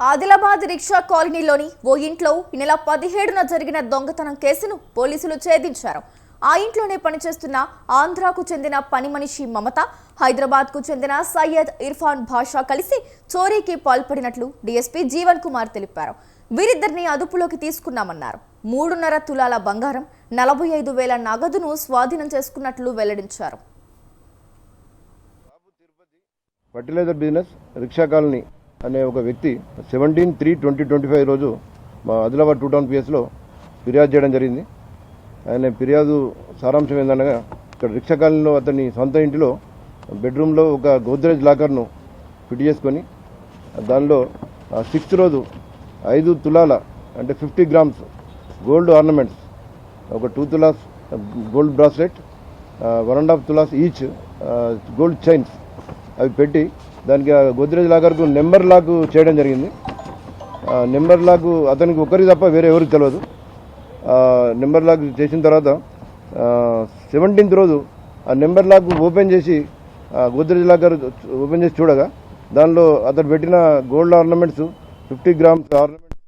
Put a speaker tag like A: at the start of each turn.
A: Adilabad rickshaw కాలనీలోని ఓ ఇంట్లో ఈ నెల పదిహేడున జరిగిన దొంగతనం కేసును పోలీసులు ఛేదించారు. ఆ ఇంట్లోనే పనిచేస్తున్న ఆంధ్రాకు చెందిన పని మనిషి మమత హైదరాబాద్కు చెందిన సయ్యద్ ఇర్ఫాన్ భాషా కలిసి చోరీకి పాల్పడినట్లు డీఎస్పీ జీవన్ కుమార్ తెలిపారు. వీరిద్దరిని అదుపులోకి తీసుకున్నామన్నారు. మూడున్నర తులాల బంగారం నలభై ఐదు వేల నగదును స్వాధీనం చేసుకున్నట్లు వెల్లడించారు.
B: ఫర్టిలైజర్ బిజినెస్ రిక్షా కాలనీ అనే ఒక వ్యక్తి seventeen three twenty twenty five రోజు మా ఆదిలాబాద్ టూ టౌన్ పిఎస్లో ఫిర్యాదు చేయడం జరిగింది. ఆయన ఫిర్యాదు సారాంశం ఏంటనగా ఇక్కడ రిక్షా కాలనీలో అతని సొంత ఇంటిలో బెడ్రూమ్లో ఒక గోద్రేజ్ లాకర్ను ఫిట్ చేసుకొని దానిలో సిక్స్త్ రోజు ఐదు తులాల అంటే ఫిఫ్టీ గ్రామ్స్ గోల్డ్ ఆర్నమెంట్స్ ఒక two tolas gold bracelet one and half tolas each gold chains అవి పెట్టి దానికి ఆ గోద్రేజ్ లాకర్కు నెంబర్ లాక్ చేయడం జరిగింది. ఆ నెంబర్ లాక్ అతనికి ఒకరికి తప్ప వేరే ఎవరికి తెలియదు నెంబర్ లాక్ చేసిన తర్వాత సెవెంటీన్త్ రోజు ఆ నెంబర్ లాక్ ఓపెన్ చేసి గోద్రేజ్ లాకర్ ఓపెన్ చేసి చూడగా దానిలో అతను పెట్టిన gold ornaments fifty grams ornaments